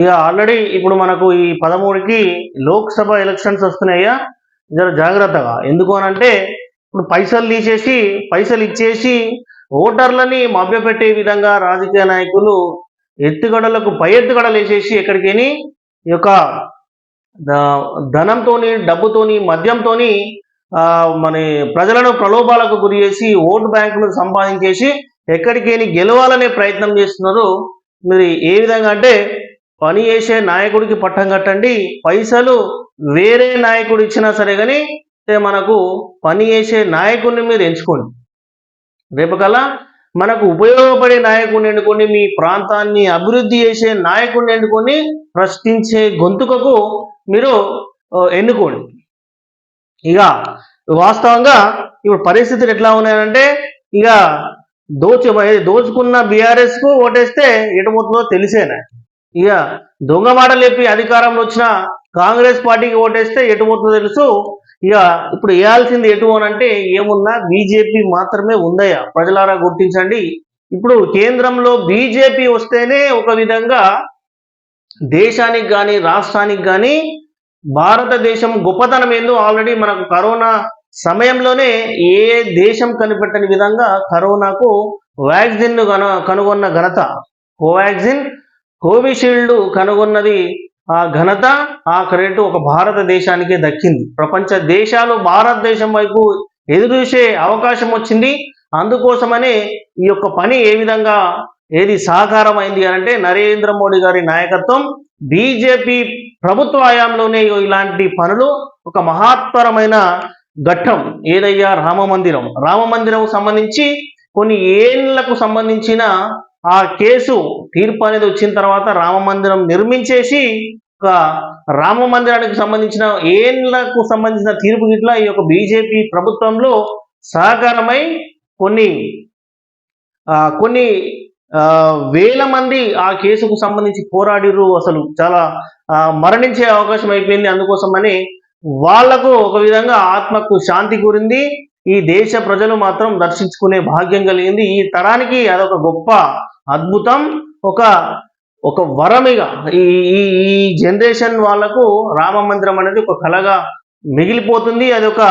ఇక ఆల్రెడీ ఇప్పుడు మనకు ఈ పదమూడుకి లోక్సభ ఎలక్షన్స్ వస్తున్నాయ్యా. జర జాగ్రత్తగా. ఎందుకు అని అంటే ఇప్పుడు పైసలు తీసేసి పైసలు ఇచ్చేసి ఓటర్లని మభ్యపెట్టే విధంగా రాజకీయ నాయకులు ఎత్తుగడలకు పై ఎత్తుగడలు వేసేసి ఎక్కడికని ఈ యొక్క ధనంతోని డబ్బుతోని మద్యంతోని మన ప్రజలను ప్రలోభాలకు గురి చేసి ఓటు బ్యాంకును సంపాదించేసి ఎక్కడికైనా గెలవాలనే ప్రయత్నం చేస్తున్నారు. మీరు ఏ విధంగా అంటే పని చేసే నాయకుడికి పట్టం కట్టండి పైసలు వేరే నాయకుడు ఇచ్చినా సరే కానీ మనకు పని చేసే నాయకుడిని మీరు ఎంచుకోండి. రేపు కల్లా మనకు ఉపయోగపడే నాయకుడిని ఎన్నుకొని మీ ప్రాంతాన్ని అభివృద్ధి చేసే నాయకుడిని ఎన్నుకొని ప్రశ్నించే గొంతుకకు మీరు ఎన్నుకోండి. ఇక వాస్తవంగా ఇప్పుడు పరిస్థితులు ఎట్లా ఉన్నాయంటే ఇక దోచు దోచుకున్న బీఆర్ఎస్కు ఓటేస్తే ఎటుమవుతుందో తెలిసేనా ఇక దొంగ మాటలు చెప్పి అధికారంలో వచ్చిన కాంగ్రెస్ పార్టీకి ఓటేస్తే ఎటు పోతుందో తెలుసు. ఇక ఇప్పుడు వేయాల్సింది ఎటు అంటే ఏమున్నా బీజేపీ మాత్రమే ఉందయ్యా. ప్రజలారా గుర్తించండి. ఇప్పుడు కేంద్రంలో బీజేపీ వస్తేనే ఒక విధంగా దేశానికి కానీ రాష్ట్రానికి కానీ భారతదేశం గొప్పతనం ఏందో ఆల్రెడీ మనకు కరోనా సమయంలోనే ఏ దేశం కనిపెట్టని విధంగా కరోనాకు వ్యాక్సిన్ను కను కనుగొన్న ఘనత. కోవాక్సిన్ కోవిషీల్డ్ కనుగొన్నది ఆ ఘనత ఆ క్రెడిట్ ఒక భారతదేశానికే దక్కింది. ప్రపంచ దేశాలు భారతదేశం వైపు ఎదురు చూసే అవకాశం వచ్చింది. అందుకోసమనే ఈ యొక్క పని ఏ విధంగా ఏది సహకారం అయింది అని అంటే నరేంద్ర మోడీ గారి నాయకత్వం బీజేపీ ప్రభుత్వ హయాంలోనే ఇలాంటి పనులు ఒక మహత్తరమైన ఘట్టం. ఏదయ్యా? రామ మందిరం. రామ మందిరం సంబంధించి కొన్ని ఏళ్ళకు సంబంధించిన ఆ కేసు తీర్పు అనేది వచ్చిన తర్వాత రామ మందిరం నిర్మించేసి ఒక రామ మందిరానికి సంబంధించిన ఏళ్ళకు సంబంధించిన తీర్పు గిట్ల ఈ యొక్క బీజేపీ ప్రభుత్వంలో సహకారమై కొన్ని కొన్ని వేల మంది ఆ కేసుకు సంబంధించి పోరాడిరు అసలు. చాలా మరణించే అవకాశం అయిపోయింది. అందుకోసమని వాళ్ళకు ఒక విధంగా ఆత్మకు శాంతి కూరింది. ఈ దేశ ప్రజలు మాత్రం దర్శించుకునే భాగ్యం కలిగింది. ఈ తరానికి అదొక గొప్ప అద్భుతం. ఒక ఒక వరమిగా. ఈ ఈ జనరేషన్ వాళ్ళకు రామ మందిరం అనేది ఒక కళగా మిగిలిపోతుంది. అది ఒక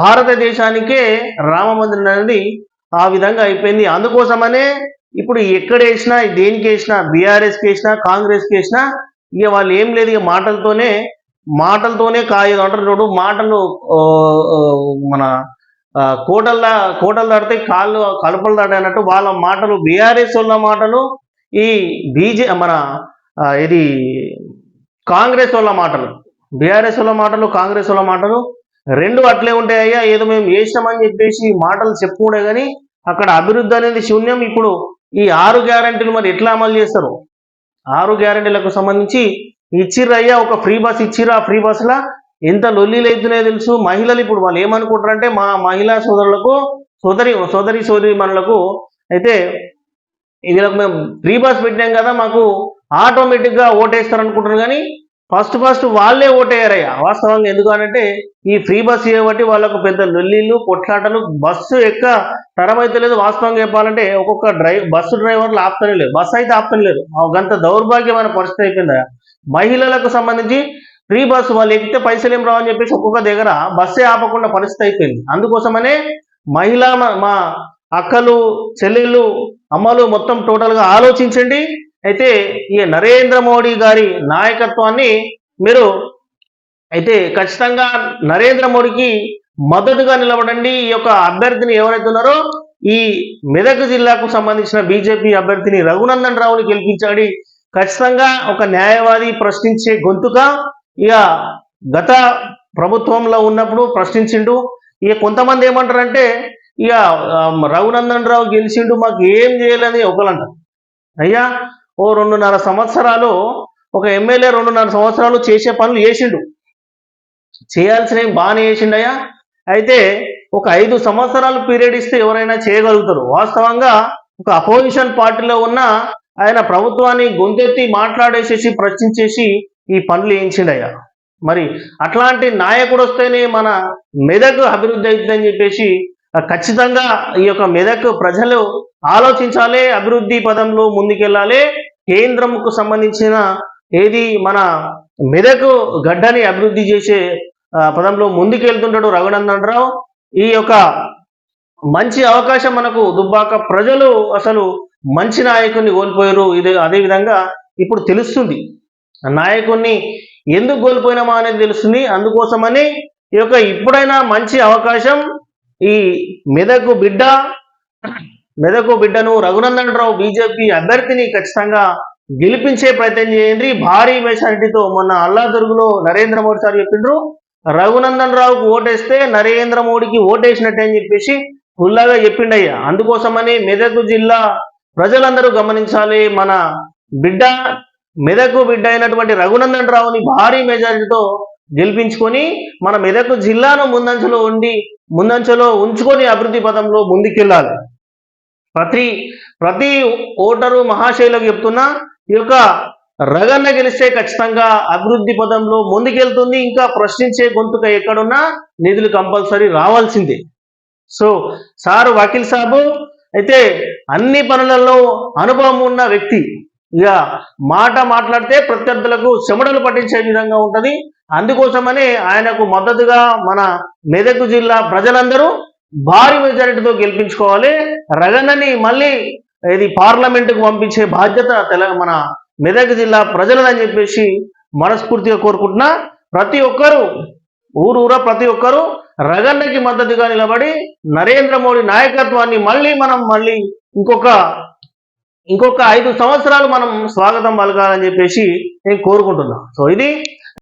భారతదేశానికే రామ మందిరం అనేది ఆ విధంగా అయిపోయింది. అందుకోసమనే ఇప్పుడు ఎక్కడ వేసినా దేనికి వేసినా బీఆర్ఎస్కి వేసినా కాంగ్రెస్కి వేసినా ఇక వాళ్ళు ఏం లేదు. ఇక మాటలతోనే మాటలతోనే కాయదు అంటారు చూడు మాటలు మన ఆ, కోటల్లా కోటలు దాడితే కాళ్ళు కలుపలు దాడి అన్నట్టు వాళ్ళ మాటలు బీఆర్ఎస్ వాళ్ళ మాటలు ఈ బీజే మన ఇది కాంగ్రెస్ వాళ్ళ మాటలు బీఆర్ఎస్ వాళ్ళ మాటలు కాంగ్రెస్ వాళ్ళ మాటలు రెండు అట్లే ఉంటాయ్యా ఏదో మేము వేసినామని చెప్పేసి మాటలు చెప్పుకునే కానీ అక్కడ అభివృద్ధి అనేది శూన్యం. ఇప్పుడు ఈ ఆరు గ్యారంటీలు మరి ఎట్లా అమలు చేస్తారు? ఆరు గ్యారంటీలకు సంబంధించి ఇచ్చిర్రయ్యా ఒక ఫ్రీ బస్ ఇచ్చిర్రు ఆ ఫ్రీ బస్లో ఎంత లొల్లీలు అవుతున్నాయో తెలుసు. మహిళలు ఇప్పుడు వాళ్ళు ఏమనుకుంటారంటే మా మహిళా సోదరులకు సోదరి సోదరి సోదరి మనలకు అయితే వీళ్ళకు మేము ఫ్రీ బస్ పెట్టినాం కదా మాకు ఆటోమేటిక్గా ఓటేస్తారు అనుకుంటున్నారు కానీ ఫస్ట్ ఫస్ట్ వాళ్ళే ఓటేయారయ్యా వాస్తవంగా ఎందుకు అనంటే ఈ ఫ్రీ బస్ చేయబట్టి వాళ్ళకు పెద్ద లొల్లీలు కొట్లాటలు బస్సు ఎక్క తరం అయితే లేదు. వాస్తవంగా చెప్పాలంటే ఒక్కొక్క డ్రైవ్ బస్సు డ్రైవర్లు ఆపుతనే లేదు బస్సు అయితే ఆపుతనే లేదు అంత గంత దౌర్భాగ్యమైన పరిస్థితి అయిపోయిందా మహిళలకు సంబంధించి ఫ్రీ బస్సు వాళ్ళు ఎక్కితే పైసలు ఏం రావని చెప్పేసి ఒక్కొక్క దగ్గర బస్సే ఆపకుండా పరిస్థితి అయిపోయింది. అందుకోసమనే మహిళా మా అక్కలు చెల్లెళ్ళు అమ్మలు మొత్తం టోటల్గా ఆలోచించండి. అయితే ఈ నరేంద్ర మోడీ గారి నాయకత్వాన్ని మీరు అయితే ఖచ్చితంగా నరేంద్ర మోడీకి మద్దతుగా నిలబడండి. ఈ యొక్క అభ్యర్థిని ఎవరైతే ఉన్నారో ఈ మెదక్ జిల్లాకు సంబంధించిన బీజేపీ అభ్యర్థిని రఘునందన్ రావుని గెలిపించండి. ఖచ్చితంగా ఒక న్యాయవాది ప్రశ్నించే గొంతుగా ఇక గత ప్రభుత్వంలో ఉన్నప్పుడు ప్రశ్నించిండు ఇక కొంతమంది ఏమంటారంటే ఇక రఘునందన్ రావు గెలిచిండు మాకు ఏం చేయలేని ఒకలంటారు అయ్యా ఓ రెండున్నర సంవత్సరాలు ఒక ఎమ్మెల్యే రెండున్నర సంవత్సరాలు చేసే పనులు చేసిండు. చేయాల్సినవి బాగానే చేసిండు అయ్యా. అయితే ఒక ఐదు సంవత్సరాలు పీరియడ్ ఇస్తే ఎవరైనా చేయగలుగుతారు. వాస్తవంగా ఒక అపోజిషన్ పార్టీలో ఉన్న ఆయన ప్రభుత్వాన్ని గొంతెత్తి మాట్లాడేసేసి ప్రశ్నించేసి ఈ పనులు వేయించిండయ్యా మరి అట్లాంటి నాయకుడు వస్తేనే మన మెదక్ అభివృద్ధి అవుతుందని చెప్పేసి ఖచ్చితంగా ఈ యొక్క మెదక్ ప్రజలు ఆలోచించాలి అభివృద్ధి పదంలో ముందుకెళ్ళాలి. కేంద్రంకు సంబంధించిన ఏది మన మెదక్ గడ్డని అభివృద్ధి చేసే పదంలో ముందుకెళ్తుంటాడు రఘునందన్ రావు ఈ యొక్క మంచి అవకాశం మనకు దుబ్బాక ప్రజలు అసలు మంచి నాయకుడిని కోల్పోయారు. ఇది అదే విధంగా ఇప్పుడు తెలుస్తుంది. నాయకుణ్ణి ఎందుకు కోల్పోయినామా అనేది తెలుస్తుంది. అందుకోసమని ఈ యొక్క ఇప్పుడైనా మంచి అవకాశం ఈ మెదకు బిడ్డ మెదకు బిడ్డను రఘునందన్ రావు బీజేపీ అభ్యర్థిని ఖచ్చితంగా గెలిపించే ప్రయత్నం చేయండి. భారీ మెజారిటీతో మొన్న అల్లాదుర్గులో నరేంద్ర మోడీ సార్ చెప్పిండ్రు. రఘునందన్ రావుకు ఓటేస్తే నరేంద్ర మోడీకి ఓటేసినట్టే అని చెప్పేసి ఫుల్లాగా చెప్పిండయ్యా. అందుకోసమని మెదక్ జిల్లా ప్రజలందరూ గమనించాలి. మన బిడ్డ మెదకు బిడ్డ అయినటువంటి రఘునందన్ రావుని భారీ మెజారిటీతో గెలిపించుకొని మన మెదక్ జిల్లాను ముందంచలో ఉండి ముందంచలో ఉంచుకొని అభివృద్ధి పదంలో ముందుకెళ్ళాలి. ప్రతి ప్రతి ఓటరు మహాశైలకు చెప్తున్నా ఈ యొక్క రగన్న గెలిస్తే ఖచ్చితంగా అభివృద్ధి పదంలో ముందుకెళ్తుంది. ఇంకా ప్రశ్నించే గొంతుక ఎక్కడున్నా నిధులు కంపల్సరీ రావాల్సిందే. సో సార్ వకీల్ సాబు అయితే అన్ని పనులలో అనుభవం ఉన్న వ్యక్తి ఇక మాట మాట్లాడితే ప్రత్యర్థులకు చెమటలు పట్టించే విధంగా ఉంటుంది. అందుకోసమనే ఆయనకు మద్దతుగా మన మెదక్ జిల్లా ప్రజలందరూ భారీ మెజారిటీతో గెలిపించుకోవాలి. రగన్నని మళ్ళీ ఇది పార్లమెంటుకు పంపించే బాధ్యత తెల మన మెదక్ జిల్లా ప్రజలదని చెప్పేసి మనస్ఫూర్తిగా కోరుకుంటున్నా. ప్రతి ఒక్కరూ ఊరూరా ప్రతి ఒక్కరూ రగన్నకి మద్దతుగా నిలబడి నరేంద్ర మోడీ నాయకత్వాన్ని మళ్ళీ మనం మళ్ళీ ఇంకొక ఇంకొక ఐదు సంవత్సరాలు మనం స్వాగతం పలకాలని చెప్పేసి నేను కోరుకుంటున్నాను సో ఇది